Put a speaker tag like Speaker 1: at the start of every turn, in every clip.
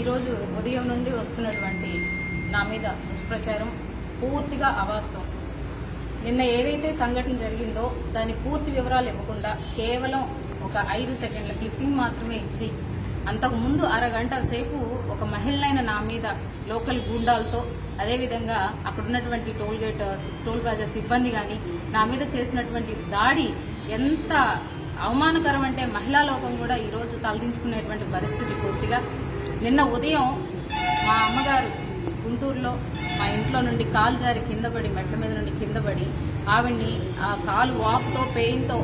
Speaker 1: ఈరోజు ఉదయం నుండి వస్తున్నటువంటి నా మీద దుష్ప్రచారం పూర్తిగా అవాస్తవం. నిన్న ఏదైతే సంఘటన జరిగిందో దాని పూర్తి వివరాలు ఇవ్వకుండా కేవలం ఒక ఐదు సెకండ్ల క్లిప్పింగ్ మాత్రమే ఇచ్చి అంతకుముందు అరగంట సేపు ఒక మహిళలైన నా మీద లోకల్ గూండాలతో అదేవిధంగా అక్కడ ఉన్నటువంటి టోల్ గేట్ టోల్ ప్లాజా సిబ్బంది కానీ నా మీద చేసినటువంటి దాడి ఎంత అవమానకరం అంటే మహిళా లోకం కూడా ఈరోజు తలదించుకునేటువంటి పరిస్థితి పూర్తిగా నిన్న ఉదయం మా అమ్మగారు గుంటూరులో మా ఇంట్లో నుండి కాలు జారి కింద పడి మెట్ల మీద నుండి కింద పడి ఆవిడ్ని ఆ కాలు వాపుతో పెయిన్తో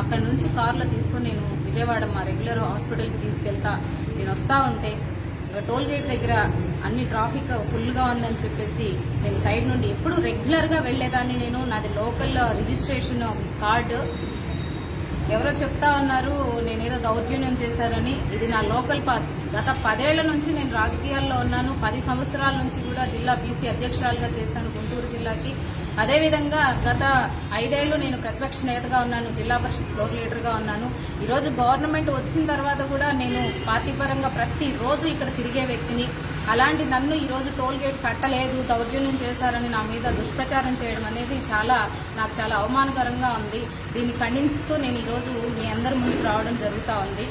Speaker 1: అక్కడ నుంచి కారులో తీసుకుని నేను విజయవాడ మా రెగ్యులర్ హాస్పిటల్కి తీసుకెళ్తా. నేను వస్తా ఉంటే టోల్ గేట్ దగ్గర అన్ని ట్రాఫిక్ ఫుల్గా ఉందని చెప్పేసి నేను సైడ్ నుండి ఎప్పుడు రెగ్యులర్గా వెళ్ళేదాన్ని నేను. నాది లోకల్ రిజిస్ట్రేషన్ కార్డు. ఎవరో చెప్తా ఉన్నారు నేనేదో దౌర్జన్యం చేశానని. ఇది నా లోకల్ పాస్. గత పదేళ్ళ నుంచి నేను రాజకీయాల్లో ఉన్నాను. పది సంవత్సరాల నుంచి కూడా జిల్లా బీసీ అధ్యక్షురాలుగా చేశాను గుంటూరు జిల్లాకి. అదేవిధంగా గత ఐదేళ్ళు నేను ప్రతిపక్ష నేతగా ఉన్నాను జిల్లా పరిషత్ ఫ్లోర్ లీడర్గా ఉన్నాను. ఈరోజు గవర్నమెంట్ వచ్చిన తర్వాత కూడా నేను పార్టీ పరంగా ప్రతిరోజు ఇక్కడ తిరిగే వ్యక్తిని. అలాంటి నన్ను ఈరోజు టోల్ గేట్ కట్టలేదు దౌర్జన్యం చేశారని నా మీద దుష్ప్రచారం చేయడం అనేది చాలా నాకు చాలా అవమానకరంగా ఉంది. దీన్ని ఖండించుతూ నేను ఈరోజు మీ అందరి ముందుకు రావడం జరుగుతూ ఉంది.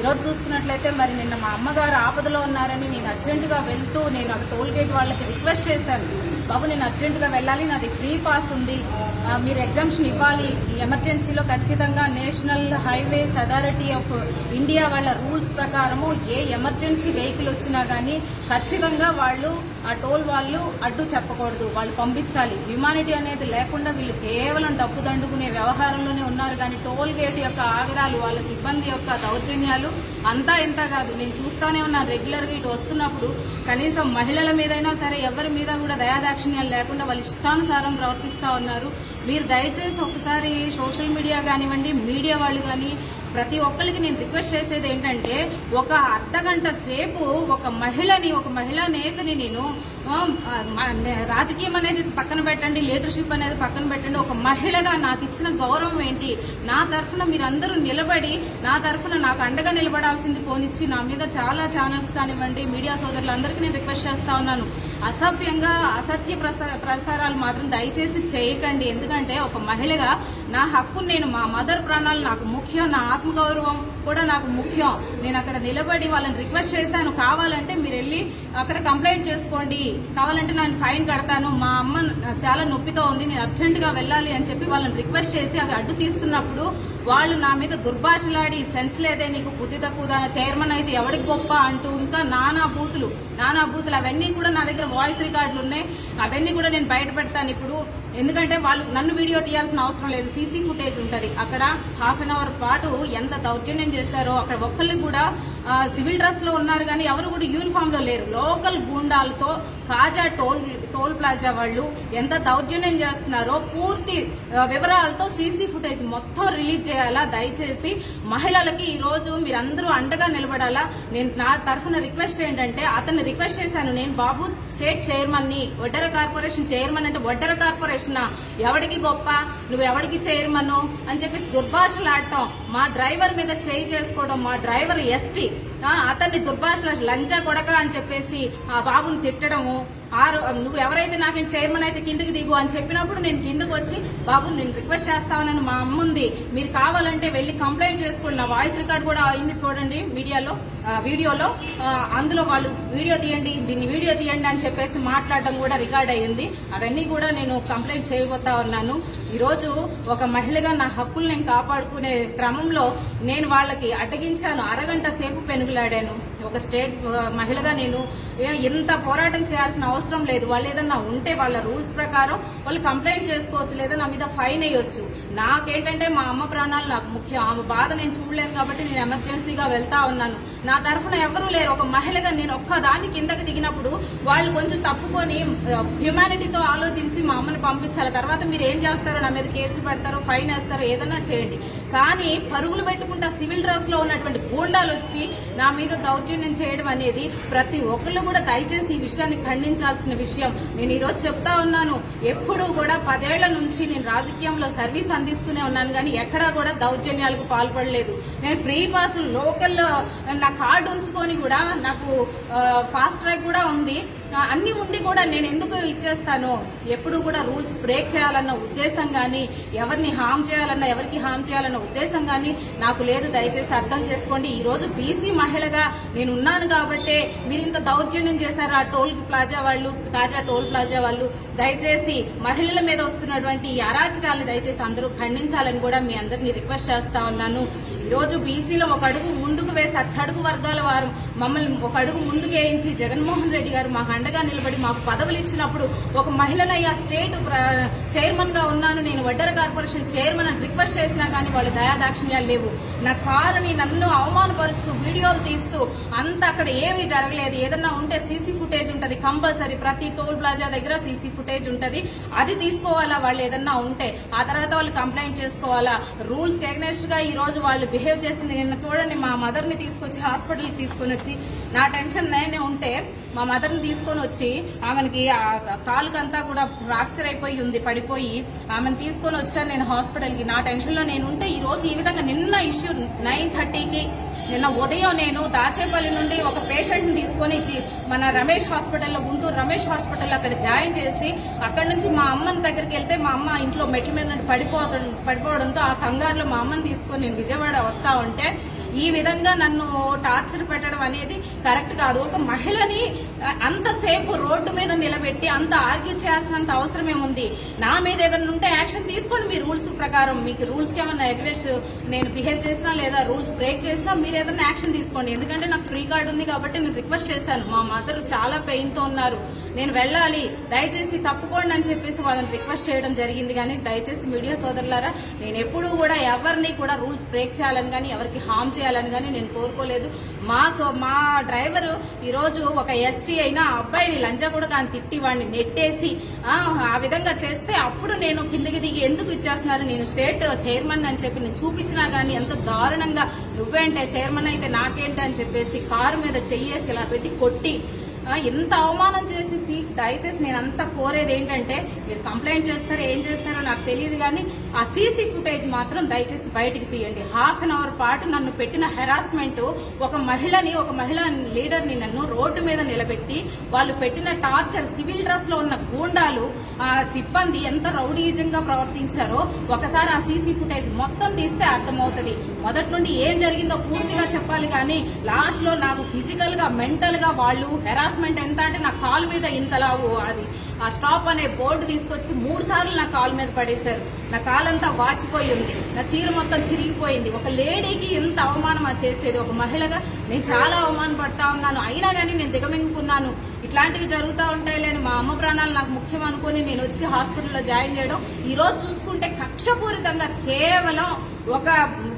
Speaker 1: ఈరోజు చూసుకున్నట్లయితే మరి నిన్న మా అమ్మగారు ఆపదలో ఉన్నారని నేను అర్జెంటుగా వెళ్తూ నేను ఆ టోల్ గేట్ వాళ్ళకి రిక్వెస్ట్ చేశాను. బాబు నేను అర్జెంటుగా వెళ్ళాలి. నాది ఫ్రీ పాస్ ఉంది. మీరు ఎగ్జామ్షన్ ఇవ్వాలి. ఎమర్జెన్సీలో ఖచ్చితంగా National Highways Authority of India వాళ్ళ రూల్స్ ప్రకారము ఏ ఎమర్జెన్సీ వెహికల్ వచ్చినా కానీ ఖచ్చితంగా వాళ్ళు ఆ టోల్ వాళ్ళు అడ్డు చెప్పకూడదు. వాళ్ళు పంపించాలి. హ్యుమానిటీ అనేది లేకుండా వీళ్ళు కేవలం డబ్బు దండుకునే వ్యవహారంలోనే ఉన్నారు. కానీ టోల్ గేట్ యొక్క ఆగడాలు వాళ్ళ సిబ్బంది యొక్క దౌర్జన్యాలు అంతా ఇంత కాదు. నేను చూస్తానే ఉన్నాను రెగ్యులర్గా ఇటు వస్తున్నప్పుడు. కనీసం మహిళల మీదైనా సరే ఎవరి మీద కూడా దయాదాక్షిణ్యాలు లేకుండా వాళ్ళు ఇష్టానుసారం ప్రవర్తిస్తూ ఉన్నారు. మీరు దయచేసి ఒకసారి సోషల్ మీడియా కానివ్వండి మీడియా వాళ్ళు కానీ ప్రతి ఒక్కరికి నేను రిక్వెస్ట్ చేసేది ఏంటంటే ఒక అర్ధగంట సేపు ఒక మహిళని ఒక మహిళా నేతని నేను రాజకీయం అనేది పక్కన పెట్టండి లీడర్షిప్ అనేది పక్కన పెట్టండి. ఒక మహిళగా నాకు ఇచ్చిన గౌరవం ఏంటి? నా తరఫున మీరందరూ నిలబడి నా తరఫున నాకు అండగా నిలబడాల్సింది పోనిచ్చి నా మీద చాలా ఛానల్స్ కానివ్వండి మీడియా సోదరులందరికీ నేను రిక్వెస్ట్ చేస్తా ఉన్నాను. అసభ్యంగా అసత్య ప్రసారాలు మాత్రం దయచేసి చేయకండి. ఎందుకంటే ఒక మహిళగా నా హక్కు నేను మా మదర్ ప్రాణాలు నాకు ముఖ్యం నా ఆత్మగౌరవం కూడా నాకు ముఖ్యం. నేను అక్కడ నిలబడి వాళ్ళని రిక్వెస్ట్ చేశాను. కావాలంటే మీరు వెళ్ళి అక్కడ కంప్లైంట్ చేసుకోండి. కావాలంటే నేను ఫైన్ కడతాను. మా అమ్మ చాలా నొప్పితో ఉంది నేను అర్జెంటుగా వెళ్ళాలి అని చెప్పి వాళ్ళని రిక్వెస్ట్ చేసి అవి అడ్డు తీస్తున్నప్పుడు వాళ్ళు నా మీద దుర్భాషలాడి సెన్స్ లేదే నీకు బుద్ధి తక్కువ చైర్మన్ అయితే ఎవడికి గొప్ప? అంటూ ఇంకా నానా బూతులు నానా బూతులు. అవన్నీ కూడా నా దగ్గర వాయిస్ రికార్డులు ఉన్నాయి. అవన్నీ కూడా నేను బయట పెడతాను. ఇప్పుడు ఎందుకంటే వాళ్ళు నన్ను వీడియో తీయాల్సిన అవసరం లేదు. సీసీ ఫుటేజ్ ఉంటుంది. అక్కడ హాఫ్ అన్ అవర్ పాటు ఎంత దౌర్జన్యం చేశారో అక్కడ ఒక్కళ్ళు కూడా సివిల్ డ్రెస్లో ఉన్నారు కానీ ఎవరు కూడా యూనిఫామ్లో లేరు. లోకల్ గూండాలతో కాజా టోల్ టోల్ ప్లాజా వాళ్ళు ఎంత దౌర్జన్యం చేస్తున్నారో పూర్తి వివరాలతో సీసీ ఫుటేజ్ మొత్తం రిలీజ్ చేయాలా? దయచేసి మహిళలకి ఈరోజు మీరందరూ అండగా నిలబడాలా? నేను నా తరఫున రిక్వెస్ట్ ఏంటంటే అతన్ని రిక్వెస్ట్ చేశాను. నేను బాబు స్టేట్ చైర్మన్ని వడ్డెర కార్పొరేషన్ చైర్మన్ అంటే వడ్డెర కార్పొరేషన్ ఎవడికి గొప్ప? నువ్వు ఎవడికి చైర్మను? అని చెప్పేసి దుర్భాషలు ఆడటం మా డ్రైవర్ మీద చేయి చేసుకోవడం మా డ్రైవర్ ఎస్టీ. అతన్ని దుర్భాష లంచా కొడక అని చెప్పేసి ఆ బాబుని తిట్టడము ఆరు నువ్వు ఎవరైతే నాకు చైర్మన్ అయితే కిందకి దిగు అని చెప్పినప్పుడు నేను కిందకు వచ్చి బాబు నేను రిక్వెస్ట్ చేస్తానని మా అమ్మ ఉంది. మీరు కావాలంటే వెళ్ళి కంప్లైంట్ చేసుకోండి. నా వాయిస్ రికార్డ్ కూడా అయింది చూడండి మీడియాలో వీడియోలో. అందులో వాళ్ళు వీడియో తీయండి దీన్ని వీడియో తీయండి అని చెప్పేసి మాట్లాడడం కూడా రికార్డ్ అయ్యింది. అవన్నీ కూడా నేను కంప్లైంట్ చేయబోతా ఉన్నాను. ఈరోజు ఒక మహిళగా నా హక్కులు నేను కాపాడుకునే క్రమంలో నేను వాళ్ళకి అడ్డగించాను. అరగంట సేపు పెనుగులాడాను. ఒక స్టేట్ మహిళగా నేను ఇంత పోరాటం చేయాల్సిన అవసరం లేదు. వాళ్ళు ఏదన్నా ఉంటే వాళ్ళ రూల్స్ ప్రకారం వాళ్ళు కంప్లైంట్ చేసుకోవచ్చు లేదా నా మీద ఫైన్ వేయొచ్చు. నాకేంటంటే మా అమ్మ ప్రాణాలు నాకు ముఖ్యం. ఆమె బాధ నేను చూడలేను కాబట్టి నేను ఎమర్జెన్సీగా వెళ్తా ఉన్నాను. నా తరఫున ఎవరూ లేరు. ఒక మహిళగా నేను ఒక్కదాని కిందకి దిగినప్పుడు వాళ్ళు కొంచెం తప్పుకొని హ్యుమానిటీతో ఆలోచించి మా అమ్మని పంపించాలి. తర్వాత మీరు ఏం చేస్తారో నా మీద కేసు పెడతారో ఫైన్ వేస్తారో ఏదన్నా చేయండి. కానీ పరుగులు పెట్టుకుంటా సివిల్ డ్రెస్లో ఉన్నటువంటి గూండాలు వచ్చి నా మీద దౌర్జన్యం చేయడం అనేది ప్రతి ఒక్కళ్ళు కూడా దయచేసి ఈ విషయాన్ని ఖండించాల్సిన విషయం. నేను ఈరోజు చెప్తా ఉన్నాను. ఎప్పుడూ కూడా పదేళ్ళ నుంచి నేను రాజకీయంలో సర్వీస్ అందిస్తూనే ఉన్నాను కానీ ఎక్కడా కూడా దౌర్జన్యాలకు పాల్పడలేదు. నేను ఫ్రీ పాస్ లోకల్ నా కార్డు ఉంచుకొని కూడా నాకు ఫాస్ట్ ట్రాక్ కూడా ఉంది. అన్నీ ఉండి కూడా నేను ఎందుకు ఇచ్చేస్తాను? ఎప్పుడు కూడా రూల్స్ బ్రేక్ చేయాలన్న ఉద్దేశం కానీ ఎవరిని హామ్ చేయాలన్న ఎవరికి హామ్ చేయాలన్న ఉద్దేశం కానీ నాకు లేదు. దయచేసి అర్థం చేసుకోండి. ఈరోజు బీసీ మహిళగా నేను ఉన్నాను కాబట్టే మీరు ఇంత దౌర్జన్యం చేశారు. ఆ టోల్ ప్లాజా వాళ్ళు తాజా టోల్ ప్లాజా వాళ్ళు. దయచేసి మహిళల మీద వస్తున్నటువంటి ఈ అరాచకాలను దయచేసి అందరూ ఖండించాలని కూడా మీ అందరినీ రిక్వెస్ట్ చేస్తా ఉన్నాను. ఈరోజు రోజు బీసీలో ఒక అడుగు ముందుకు వేసి అట్టడుగు వర్గాల వారు మమ్మల్ని ఒక అడుగు ముందుకు వేయించి జగన్మోహన్ రెడ్డి గారు మాకు అండగా నిలబడి మాకు పదవులు ఇచ్చినప్పుడు ఒక మహిళనయ్యా స్టేట్ చైర్మన్గా ఉన్నాను. నేను వడ్డర కార్పొరేషన్ చైర్మన్ అని రిక్వెస్ట్ చేసినా కానీ వాళ్ళు దయాదాక్షిణ్యాలు లేవు. నా కారుని నన్ను అవమానపరుస్తూ వీడియోలు తీస్తూ అంత అక్కడ ఏమీ జరగలేదు. ఏదన్నా ఉంటే సీసీ ఫుటేజ్ ఉంటుంది కంపల్సరీ. ప్రతి టోల్ ప్లాజా దగ్గర సీసీ ఫుటేజ్ ఉంటుంది. అది తీసుకోవాలా? వాళ్ళు ఏదన్నా ఉంటే ఆ తర్వాత వాళ్ళు కంప్లైంట్ చేసుకోవాలా? రూల్స్ ఎగ్నెస్ట్గా ఈరోజు వాళ్ళు బిహేవ్ చేసింది. నిన్న చూడండి మా మదర్ని తీసుకొచ్చి హాస్పిటల్కి తీసుకొని వచ్చి నా టెన్షన్ నేనే ఉంటే మా మదర్ని తీసుకొని వచ్చి ఆమెకి కాలుకంతా కూడా ఫ్రాక్చర్ అయిపోయి ఉంది పడిపోయి. ఆమెను తీసుకొని వచ్చాను నేను హాస్పిటల్కి. నా టెన్షన్లో నేను ఉంటే ఈ రోజు ఈ విధంగా నిన్న ఇష్యూ నైన్ థర్టీకి నిన్న ఉదయం నేను దాచేపల్లి నుండి ఒక పేషెంట్ని తీసుకొని మన రమేష్ హాస్పిటల్లో గుంటూరు రమేష్ హాస్పిటల్లో అక్కడ జాయిన్ చేసి అక్కడ నుంచి మా అమ్మని దగ్గరికి వెళ్తే మా అమ్మ ఇంట్లో మెట్ల మీద నుండి పడిపోవడం పడిపోవడంతో ఆ కంగారులో మా అమ్మని తీసుకొని నేను విజయవాడ వస్తా ఉంటే ఈ విధంగా నన్ను టార్చర్ పెట్టడం అనేది కరెక్ట్ కాదు. ఒక మహిళని అంతసేపు రోడ్డు మీద నిలబెట్టి అంత ఆర్గ్యూ చేయాల్సినంత అవసరం ఏముంది? నా మీద ఏదైనా ఉంటే యాక్షన్ తీసుకోండి మీ రూల్స్ ప్రకారం. మీకు రూల్స్ ఏమైనా ఏమన్నా అగ్రెస్ నేను బిహేవ్ చేసినా లేదా రూల్స్ బ్రేక్ చేసినా మీరు ఏదైనా యాక్షన్ తీసుకోండి. ఎందుకంటే నాకు ఫ్రీ కార్డ్ ఉంది కాబట్టి నేను రిక్వెస్ట్ చేశాను. మా మదర్ చాలా పెయిన్తో ఉన్నారు. నేను వెళ్ళాలి దయచేసి తప్పుకోండి అని చెప్పేసి వాళ్ళని రిక్వెస్ట్ చేయడం జరిగింది. కానీ దయచేసి మీడియా సోదరులారా నేను ఎప్పుడూ కూడా ఎవరిని కూడా రూల్స్ బ్రేక్ చేయాలని కానీ ఎవరికి హామ్ చేయాలని కానీ నేను కోరుకోలేదు. మా సో మా డ్రైవరు ఈరోజు ఒక ఎస్టీ అయినా అబ్బాయిని లంచా కూడా కానీ తిట్టి వాడిని నెట్టేసి ఆ, విధంగా చేస్తే అప్పుడు నేను కిందకి దిగి ఎందుకు ఇచ్చేస్తున్నారు? నేను స్టేట్ చైర్మన్ అని చెప్పి నేను చూపించినా కానీ ఎంత దారుణంగా నువ్వేంటే చైర్మన్ అయితే నాకేంటి అని చెప్పేసి కారు మీద చెయ్యేసి ఇలా పెట్టి కొట్టి ఎంత అవమానం చేసి సీ దయచేసి నేను అంతా కోరేది ఏంటంటే మీరు కంప్లైంట్ చేస్తారో ఏం చేస్తారో నాకు తెలియదు కానీ ఆ సీసీ ఫుటేజ్ మాత్రం దయచేసి బయటికి తీయండి. హాఫ్ అన్ అవర్ పాటు నన్ను పెట్టిన హెరాస్మెంట్ ఒక మహిళని ఒక మహిళ లీడర్ని నన్ను రోడ్డు మీద నిలబెట్టి వాళ్ళు పెట్టిన టార్చర్ సివిల్ డ్రెస్లో ఉన్న గూండాలు ఆ సిబ్బంది ఎంత రౌడీజంగా ప్రవర్తించారో ఒకసారి ఆ సీసీ ఫుటేజ్ మొత్తం తీస్తే అర్థమవుతుంది. మొదటి నుండి ఏం జరిగిందో పూర్తిగా చెప్పాలి కానీ లాస్ట్లో నాకు ఫిజికల్గా మెంటల్గా వాళ్ళు హెరాస్మెంట్ ఎంత అంటే నా కాలు మీద ఇంతలా అది ఆ స్టాప్ అనే బోర్డు తీసుకొచ్చి మూడు సార్లు నా కాలు మీద పడేశారు. నా కాలంతా వాచిపోయి ఉంది. నా చీర మొత్తం చిరిగిపోయింది. ఒక లేడీకి ఇంత అవమానం ఆ చేసేది. ఒక మహిళగా నేను చాలా అవమానం పడతా ఉన్నాను. అయినా కానీ నేను దిగమింగుకున్నాను. ఇట్లాంటివి జరుగుతూ ఉంటాయి లేని మా అమ్మ ప్రాణాలు నాకు ముఖ్యం అనుకుని నేను వచ్చి హాస్పిటల్లో జాయిన్ చేయడం. ఈరోజు చూసుకుంటే కక్షపూరితంగా కేవలం ఒక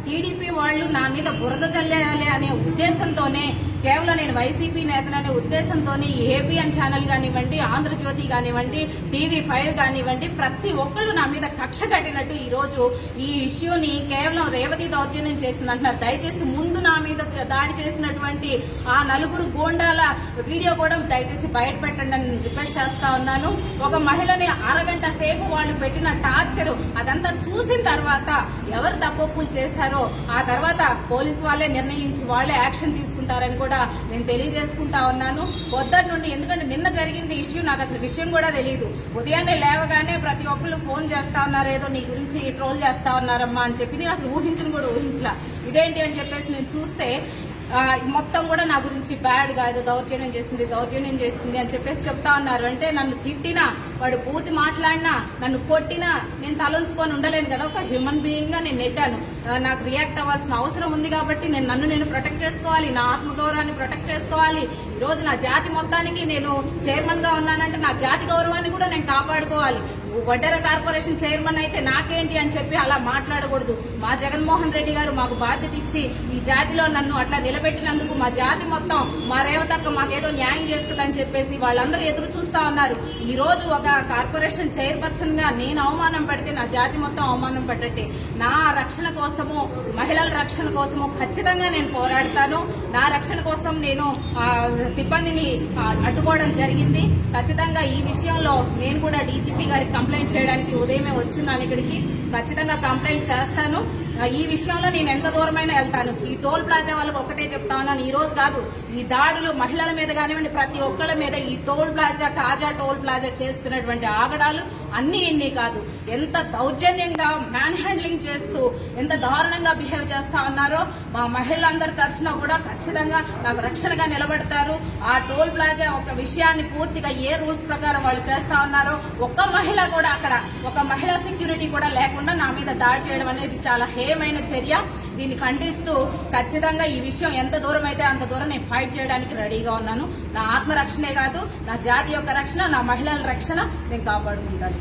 Speaker 1: టీడీపీ వాళ్ళు నా మీద బురద చల్లేయాలి అనే ఉద్దేశంతోనే కేవలం నేను వైసీపీ నేతలనే ఉద్దేశంతోనే ఏబిఎన్ ఛానల్ కానివ్వండి ఆంధ్రజ్యోతి కానివ్వండి టీవీ ఫైవ్ కానివ్వండి ప్రతి ఒక్కళ్ళు నా మీద కక్ష కట్టినట్టు ఈరోజు ఈ ఇష్యూని కేవలం రేవతి దౌర్జన్యం చేసిందంటున్నారు. దయచేసి ముందు నా మీద దాడి చేసినటువంటి ఆ నలుగురు గోండాల వీడియో కూడా దయచేసి బయట పెట్టండి అని రిక్వెస్ట్ చేస్తా ఉన్నాను. ఒక మహిళని అరగంట సేపు వాళ్ళు పెట్టిన టార్చర్ అదంతా చూసిన తర్వాత ఎవరు తప్పొప్పులు చేశారో ఆ తర్వాత పోలీస్ వాళ్ళే నిర్ణయించి వాళ్ళే యాక్షన్ తీసుకుంటారని కూడా నేను తెలియజేసుకుంటా ఉన్నాను. పొద్దున్న నుండి ఎందుకంటే నిన్న జరిగింది ఇష్యూ నాకు అసలు విషయం కూడా తెలియదు ఉదయాన్నే లేవగానే ప్రతి ఒక్కళ్ళు ఫోన్ చేస్తా ఉన్నారు ఏదో నీ గురించి ట్రోల్ చేస్తా ఉన్నారమ్మా అని చెప్పి. నేను అసలు ఊహించను కూడా ఊహించలా. ఇదేంటి అని చెప్పేసి నేను చూస్తే మొత్తం కూడా నా గురించి బ్యాడ్ కాదు దౌర్జన్యం చేసింది దౌర్జన్యం చేసింది అని చెప్పేసి చెప్తా ఉన్నారు. అంటే నన్ను తిట్టినా వాడు పూర్తి మాట్లాడినా నన్ను కొట్టినా నేను తలంచుకొని ఉండలేను కదా. ఒక హ్యూమన్ బీయింగ్గా నేను నెట్టాను. నాకు రియాక్ట్ అవ్వాల్సిన అవసరం ఉంది కాబట్టి నేను నన్ను నేను ప్రొటెక్ట్ చేసుకోవాలి నా ఆత్మగౌరవాన్ని ప్రొటెక్ట్ చేసుకోవాలి. ఈ రోజు నా జాతి మొత్తానికి నేను చైర్మన్గా ఉన్నానంటే నా జాతి గౌరవాన్ని కూడా నేను కాపాడుకోవాలి. వడ్డెర కార్పొరేషన్ చైర్మన్ అయితే నాకేంటి అని చెప్పి అలా మాట్లాడకూడదు. మా జగన్మోహన్ రెడ్డి గారు మాకు బాధ్యత ఇచ్చి ఈ జాతిలో నన్ను అట్లా నిలబెట్టినందుకు మా జాతి మొత్తం మా రేవతక్క మాకేదో న్యాయం చేస్తుందని చెప్పేసి వాళ్ళందరూ ఎదురు చూస్తా ఉన్నారు. ఈ రోజు ఒక కార్పొరేషన్ చైర్పర్సన్గా నేను అవమానం పెడితే నా జాతి మొత్తం అవమానం పడ్డట్టే. నా రక్షణ కోసము మహిళల రక్షణ కోసము ఖచ్చితంగా నేను పోరాడతాను. నా రక్షణ కోసం నేను సిబ్బందిని అడ్డుకోవడం జరిగింది. ఖచ్చితంగా ఈ విషయంలో నేను కూడా డీజీపీ గారికి కంప్లైంట్ చేయడానికి ఉదయమే వచ్చున్నాను ఇక్కడికి ఖచ్చితంగా కంప్లైంట్ చేస్తాను. ఈ విషయంలో నేను ఎంత దూరమైనా వెళ్తాను. ఈ టోల్ ప్లాజా వాళ్ళకి ఒకటే చెప్తా ఉన్నాను. ఈ రోజు కాదు ఈ దాడులు మహిళల మీద కానివ్వండి ప్రతి ఒక్కళ్ళ మీద ఈ toll plaza Kaza toll plaza చేస్తున్నటువంటి ఆగడాలు అన్ని ఇన్ని కాదు. ఎంత దౌర్జన్యంగా మ్యాన్ హ్యాండ్లింగ్ చేస్తూ ఎంత దారుణంగా బిహేవ్ చేస్తా ఉన్నారో మా మహిళలందరి తరఫున కూడా ఖచ్చితంగా నాకు రక్షణగా నిలబడతారు. ఆ టోల్ ప్లాజా ఒక విషయాన్ని పూర్తిగా ఏ రూల్స్ ప్రకారం వాళ్ళు చేస్తా ఉన్నారో ఒక్క మహిళ కూడా అక్కడ ఒక మహిళా సెక్యూరిటీ కూడా లేకుండా నా మీద దాడి చేయడం అనేది చాలా హేయమైన చర్య దీన్ని ఖండిస్తూ ఖచ్చితంగా ఈ విషయం ఎంత దూరం అయితే అంత దూరం నేను ఫైట్ చేయడానికి రెడీగా ఉన్నాను. నా ఆత్మరక్షణే కాదు నా జాతి యొక్క రక్షణ నా మహిళల రక్షణ నేను కాపాడుకుంటాను.